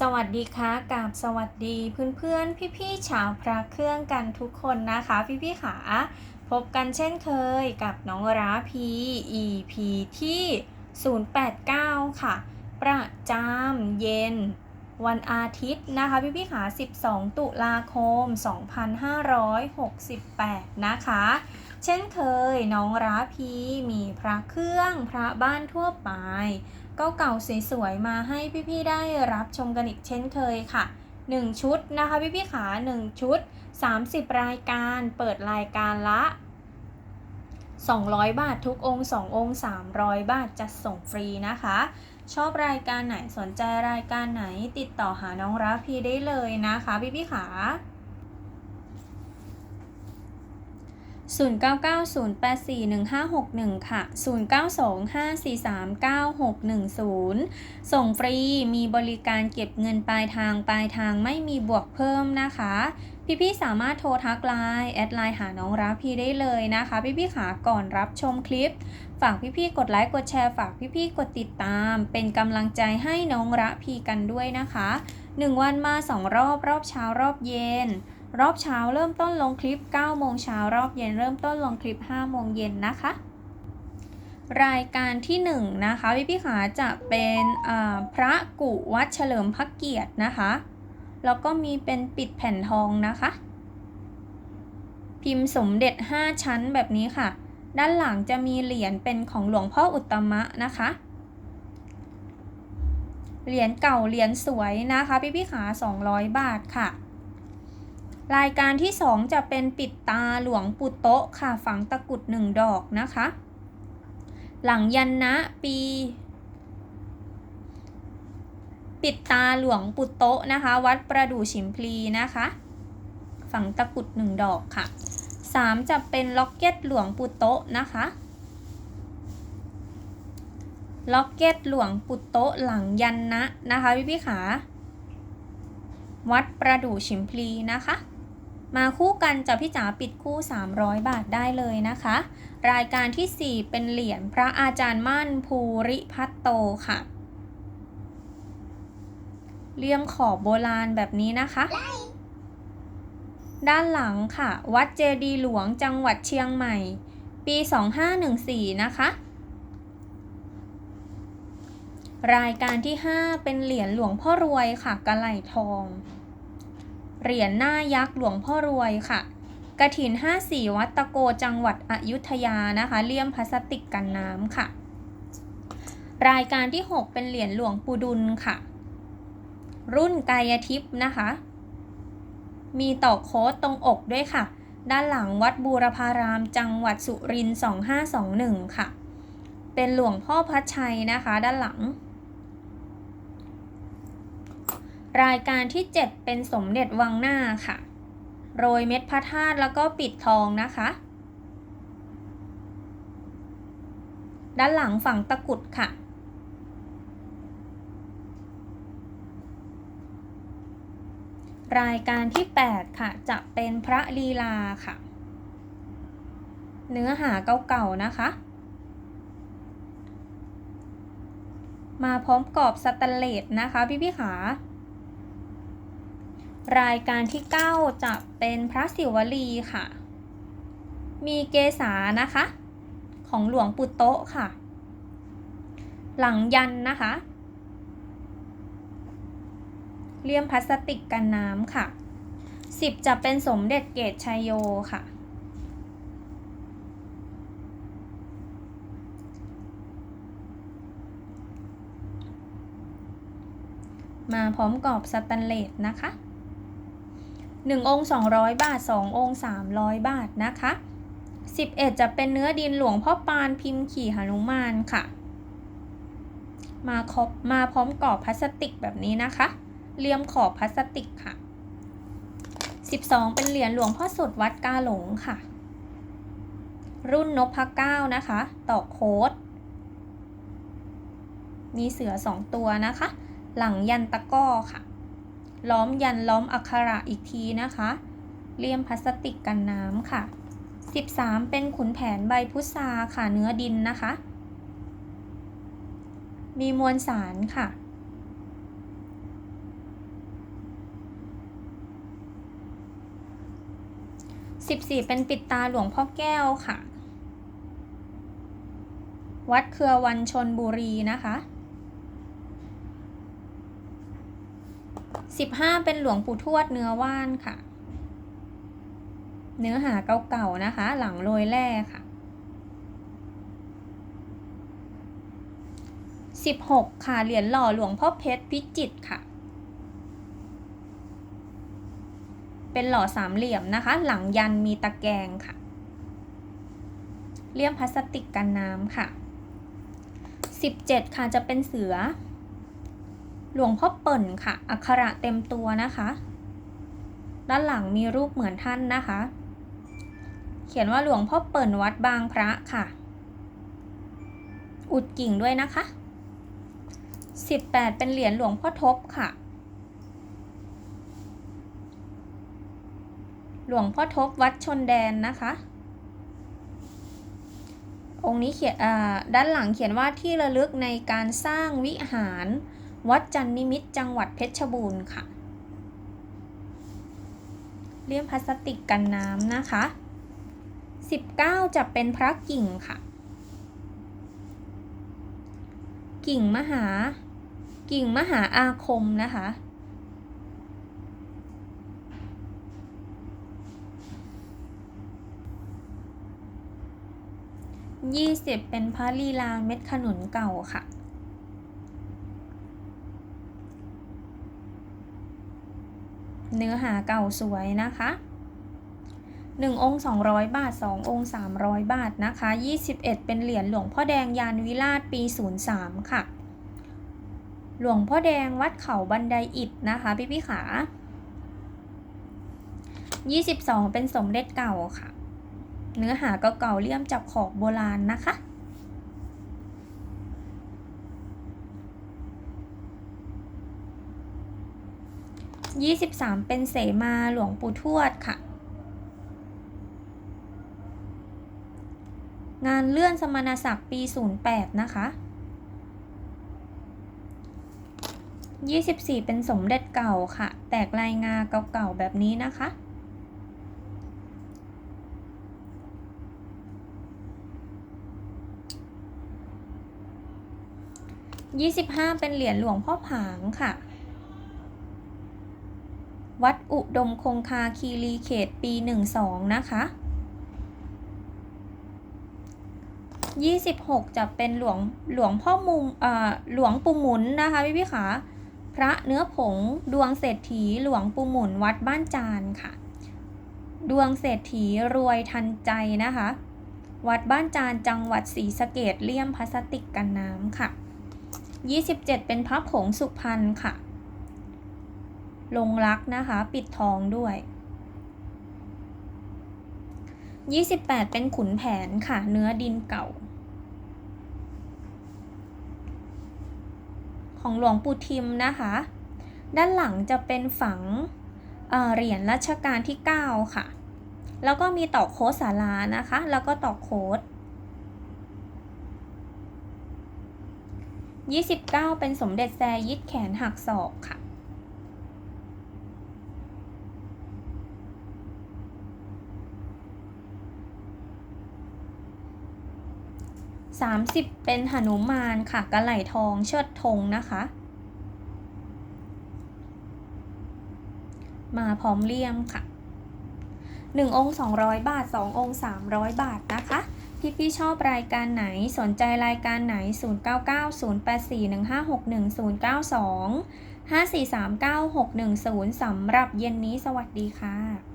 สวัสดีค่ะกับสวัสดีเพื่อนๆพี่ๆชาวพระเครื่องกันทุกคนนะคะ พี่ๆขาพบกันเช่นเคยกับน้องราพี EP ที่ 089 ค่ะ ประจำเย็น วันอาทิตย์นะคะ พี่ๆขา 12 ตุลาคม 2568 นะคะ เช่นเคยน้องราพีมีพระเครื่องพระบ้านทั่วไป เก่าๆสวยๆมาให้พี่ๆได้รับชมกันอีกเช่นเคยค่ะ 1 ชุดนะคะพี่ๆขา1ชุด 30 รายการเปิดรายการละ 200 บาททุกองค์2องค์ 300 บาทจัดส่งฟรีนะคะ ชอบรายการไหนสนใจรายการไหนติดต่อหาน้องรับพีได้เลยนะคะพี่ๆขา 0990841561 ค่ะ 0925439610 ส่งฟรี มีบริการเก็บเงินปลายทาง ปลายทางไม่มีบวกเพิ่มนะคะ พี่ๆสามารถโทรทักไลน์ แอดไลน์หาน้องรับพี่ได้เลยนะคะ พี่ๆขาก่อนรับชมคลิป ฝากพี่ๆกดไลค์ กดแชร์ ฝากพี่ๆกดติดตาม เป็นกำลังใจให้น้องระพีกันด้วยนะคะ 1 วันมา 2 รอบ รอบเช้า รอบเย็น รอบเช้าเริ่มต้นลงคลิป 9 โมงเช้ารอบเย็นเริ่มต้นลงคลิป 5 โมงเย็นนะคะ รายการที่ 1 นะคะ พี่พี่ขาจะเป็นพระกุวัดเฉลิมพระเกียรตินะคะ แล้วก็มีเป็นปิดแผ่นทองนะคะ พิมพ์สมเด็จ 5 ชั้นแบบนี้ค่ะ ด้านหลังจะมีเหรียญเป็นของหลวงพ่ออุตมะนะคะเหรียญเก่าเหรียญสวยนะคะ พี่พี่ขา 200 บาทค่ะ รายการที่ 2 จะเป็นปิดตาหลวงปุโตะค่ะฝังตะกุดหนึ่งดอกนะคะ หลังยันนะปี ปิดตาหลวงปุโตะนะคะ วัดประดู่ฉิมพลีนะคะ ฝังตะกุดหนึ่งดอกค่ะ 3 จะเป็นล็อกเก็ตหลวงปุโตะนะคะล็อกเก็ตหลวงปุตโตหลังยันนะนะคะพี่พี่ขา วัดประดู่ฉิมพลีนะคะ มาคู่กันจะพี่จ๋าปิดคู่ 300 บาทได้เลยนะคะ รายการที่ 4 เป็นเหรียญพระอาจารย์มั่นภูริพัตโตค่ะเลี่ยมขอบโบราณแบบนี้นะคะ ด้านหลังค่ะ วัดเจดีหลวงจังหวัดเชียงใหม่ ปี 2514 นะคะ รายการที่ 5 เป็นเหรียญหลวงพ่อรวยค่ะกระไหลทอง เหรียญหน้ายักษ์หลวงพ่อรวยค่ะกระถิน 54 วัดตะโกจังหวัดอยุธยานะคะเลี่ยมพลาสติกกันน้ำค่ะ รายการที่ 6 เป็นเหรียญหลวงปู่ดุลค่ะ รุ่นกายทิพย์นะคะ มีต่อโค้ดตรงอกด้วยค่ะ ด้านหลังวัดบูรพารามจังหวัดสุรินทร์2521 ค่ะ เป็นหลวงพ่อพัชชัยนะคะ ด้านหลัง รายการที่ 7 เป็นสมเด็จวังหน้าค่ะ โรยเม็ดพระธาตุแล้วก็ปิดทองนะคะ ด้านหลังฝั่งตะกุดค่ะ รายการที่ 8 ค่ะ จะเป็นพระลีลาค่ะ เนื้อหาเก่าๆ นะคะมาพร้อมกรอบสแตนเลสนะคะ พี่พี่ขา รายการที่ 9 จะเป็นพระศิวลีค่ะ มีเกษานะคะ ของหลวงปู่โตะค่ะ หลังยันนะคะ เลี่ยมพลาสติกกันน้ำค่ะ 10 จะเป็นสมเด็จเกตชัยโยค่ะ มาพร้อมกรอบสแตนเลสนะคะ 1 องค์ 200 บาท 2 องค์ 300 บาทนะคะ 11 จะเป็นเนื้อดินหลวงพ่อปานพิมพ์ขี่หนุมานค่ะ มาครบมาพร้อมกรอบพลาสติกแบบนี้นะคะเลี่ยมขอบพลาสติกค่ะ 12 เป็นเหรียญหลวงพ่อสุดวัดกาหลงค่ะ รุ่นนพเก้านะคะ ต่อโค้ด มีเสือ 2 ตัวนะคะ หลังยันตะก้อค่ะ ล้อมยันล้อมอักขระอีกทีนะคะ เลี่ยมพลาสติกกันน้ำค่ะ 13 เป็นขุนแผนใบพุทราค่ะเนื้อดินนะคะ มีมวลสารค่ะสิบสี่เป็นปิดตาหลวงพ่อแก้วค่ะ วัดเครือวันชนบุรีนะคะ 15เป็นหลวงปู่ทวดเนื้อว่านค่ะ เนื้อหาเก่าๆนะคะ หลังโรยแร่ค่ะ16ค่ะ เหรียญหล่อหลวงพ่อเพชรพิจิตค่ะ เป็นหล่อสามเหลี่ยมนะคะ หลังยันมีตะแกรงค่ะ เลี่ยมพลาสติกกันน้ำค่ะ17ค่ะจะเป็นเสือ หลวงพ่อเปิ่นค่ะ อักขระเต็มตัวนะคะ ด้านหลังมีรูปเหมือนท่านนะคะ เขียนว่าหลวงพ่อเปิ่นวัดบางพระค่ะ อุดกิ่งด้วยนะคะ 18 เป็นเหรียญหลวงพ่อทบค่ะ หลวงพ่อทบวัดชนแดนนะคะ องค์นี้เขียนด้านหลังเขียนว่าที่ระลึกในการสร้างวิหาร วัดจันนิมิตจังหวัดเพชรบูรณ์ค่ะเลี่ยมพลาสติกกันน้ำนะคะ 19 จะเป็นพระกิ่งค่ะ กิ่งมหา กิ่งมหาอาคมนะคะยี่สิบเป็นพระลีลาเม็ดขนุนเก่าค่ะ เนื้อหาเก่าสวยนะคะหนึ่งองค์สองร้อยบาทสององค์สามร้อยบาทนะคะยี่สิบเอ็ดเป็นเหรียญหลวงพ่อแดงยานวิราชปีศูนย์สามค่ะ หลวงพ่อแดงวัดเขาบันไดอิฐนะคะ พี่พี่ขายี่สิบสองเป็นสมเด็จเก่าค่ะ เนื้อหาก็เก่าเลี่ยมจับขอบโบราณนะคะ 23 เป็นเสมาหลวงปู่ทวดค่ะ งานเลื่อนสมณศักดิ์ปี 08 นะคะ 24 เป็นสมเด็จเก่าค่ะ แตกลายงาเก่าๆแบบนี้นะคะ25 เป็นเหรียญหลวงพ่อผางค่ะ วัดอุดมคงคาคีรีเขตปี 12 นะคะ 26 จะเป็นหลวงหลวงพ่อมุมอ่าหลวงปู่หมุนนะคะพี่พี่ขาพระเนื้อผงดวงเศรษฐีหลวงปู่หมุนวัดบ้านจานค่ะ ดวงเศรษฐีรวยทันใจนะคะ วัดบ้านจานจังหวัดศรีสะเกดเลี่ยมพลาสติกกันน้ำค่ะ 27 เป็นพระผงสุพรรณค่ะ ลงรักนะคะ ปิดทองด้วย 28 เป็นขุนแผนค่ะ เนื้อดินเก่า ของหลวงปู่ทิมนะคะ ด้านหลังจะเป็นฝังเเหรียญรัชกาลที่ 9 ค่ะ แล้วก็มีตอกโค้ดสารานะคะ แล้วก็ตอกโค้ด29 เป็นสมเด็จแซยิดแขนหักศอกค่ะ 30 เป็นหนุมานค่ะกระไหลทองเชิดธงนะคะ มาพร้อมเลี่ยมค่ะ 1 องค์ 200 บาท 2 องค์ 300 บาทนะคะพี่พี่ชอบรายการไหนสนใจรายการไหน 0990841561 092 5439 610 สำหรับเย็นนี้สวัสดีค่ะ